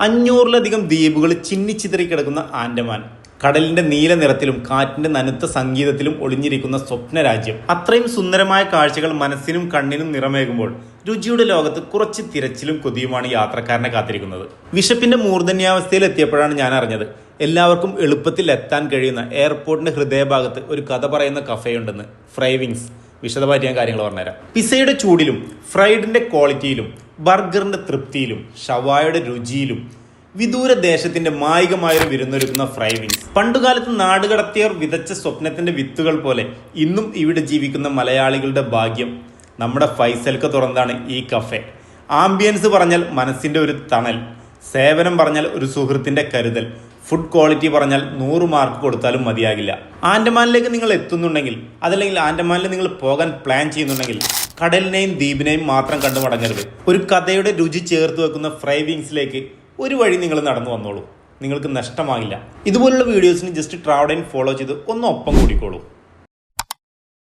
അഞ്ഞൂറിലധികം ദ്വീപുകൾ ചിന്നിച്ചിതറി കിടക്കുന്ന ആൻഡമാൻ. കടലിന്റെ നീല നിറത്തിലും കാറ്റിന്റെ നനുത്ത സംഗീതത്തിലും ഒളിഞ്ഞിരിക്കുന്ന സ്വപ്ന രാജ്യം. അത്രയും സുന്ദരമായ കാഴ്ചകൾ മനസ്സിനും കണ്ണിനും നിറമേകുമ്പോൾ രുചിയുടെ ലോകത്ത് കുറച്ച് തിരച്ചിലും കൊതിയുമാണ് യാത്രക്കാരനെ കാത്തിരിക്കുന്നത്. വിശപ്പിന്റെ മൂർധന്യാവസ്ഥയിൽ എത്തിയപ്പോഴാണ് ഞാൻ അറിഞ്ഞത്. എല്ലാവർക്കും എളുപ്പത്തിൽ എത്താൻ കഴിയുന്ന എയർപോർട്ടിന്റെ ഹൃദയഭാഗത്ത് ഒരു കഥ പറയുന്ന കഫേയുണ്ടെന്ന്. ഫ്രൈവിങ്സ് വിശദമായിട്ട് ഞാൻ കാര്യങ്ങൾ പറഞ്ഞുതരാം. പിസയുടെ ചൂടിലും ഫ്രൈഡിന്റെ ക്വാളിറ്റിയിലും ബർഗറിന്റെ തൃപ്തിയിലും ഷവായുടെ രുചിയിലും വിദൂര ദേശത്തിന്റെ മായികമായൊരു വിരുന്നൊരുക്കുന്ന ഫ്രൈവിങ്സ് പണ്ടുകാലത്ത് നാടുകടത്തിയർ വിതച്ച സ്വപ്നത്തിന്റെ വിത്തുകൾ പോലെ ഇന്നും ഇവിടെ ജീവിക്കുന്ന മലയാളികളുടെ ഭാഗ്യം നമ്മുടെ ഫൈസൽക്ക് തുറന്നാണ് ഈ കഫേ. ആംബിയൻസ് പറഞ്ഞാൽ മനസ്സിന്റെ ഒരു തണൽ. സേവനം പറഞ്ഞാൽ ഒരു സുഹൃത്തിന്റെ കരുതൽ. ഫുഡ് ക്വാളിറ്റി പറഞ്ഞാൽ നൂറ് മാർക്ക് കൊടുത്താലും മതിയാകില്ല. ആൻഡമാനിലേക്ക് നിങ്ങൾ എത്തുന്നുണ്ടെങ്കിൽ അതല്ലെങ്കിൽ ആൻഡമാനിൽ നിങ്ങൾ പോകാൻ പ്ലാൻ ചെയ്യുന്നുണ്ടെങ്കിൽ കടലിനെയും ദ്വീപിനെയും മാത്രം കണ്ടു മടങ്ങരുത്. ഒരു കഥയുടെ രുചി ചേർത്ത് വെക്കുന്ന ഫ്രൈവിങ്സിലേക്ക് ഒരു വഴി നിങ്ങൾ നടന്നു വന്നോളൂ. നിങ്ങൾക്ക് നഷ്ടമാകില്ല. ഇതുപോലുള്ള വീഡിയോസിന് ജസ്റ്റ് ട്രാവൽ ഫോളോ ചെയ്ത് ഒന്ന് ഒപ്പം കൂടിക്കോളൂ.